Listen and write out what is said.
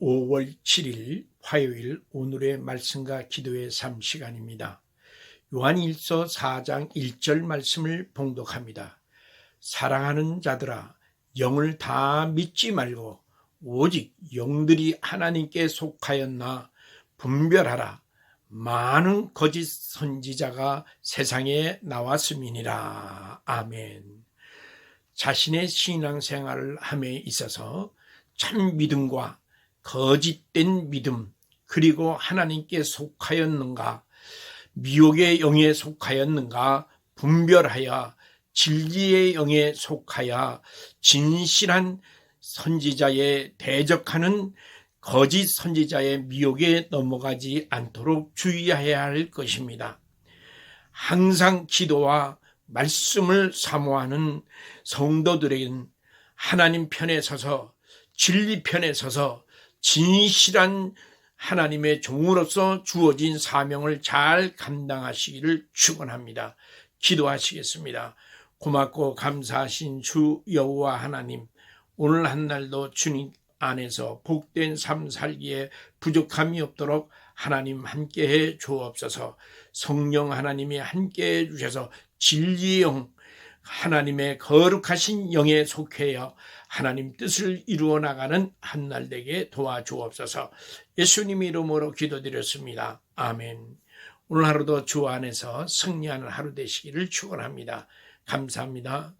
5월 7일 화요일 오늘의 말씀과 기도의 삶 시간입니다. 요한일서 4장 1절 말씀을 봉독합니다. 사랑하는 자들아 영을 다 믿지 말고 오직 영들이 하나님께 속하였나 분별하라. 많은 거짓 선지자가 세상에 나왔음이니라. 아멘. 자신의 신앙생활을 함에 있어서 참 믿음과 거짓된 믿음, 그리고 하나님께 속하였는가, 미혹의 영에 속하였는가, 분별하여 진리의 영에 속하여 진실한 선지자에 대적하는 거짓 선지자의 미혹에 넘어가지 않도록 주의해야 할 것입니다. 항상 기도와 말씀을 사모하는 성도들에겐 하나님 편에 서서 진리 편에 서서 진실한 하나님의 종으로서 주어진 사명을 잘 감당하시기를 축원합니다. 기도하시겠습니다. 고맙고 감사하신 주 여호와 하나님, 오늘 한 날도 주님 안에서 복된 삶 살기에 부족함이 없도록 하나님 함께해 주옵소서. 성령 하나님이 함께해 주셔서 진리의 영, 하나님의 거룩하신 영에 속해여 하나님 뜻을 이루어 나가는 한 날 되게 도와주옵소서. 예수님 이름으로 기도드렸습니다. 아멘. 오늘 하루도 주 안에서 승리하는 하루 되시기를 축원합니다. 감사합니다.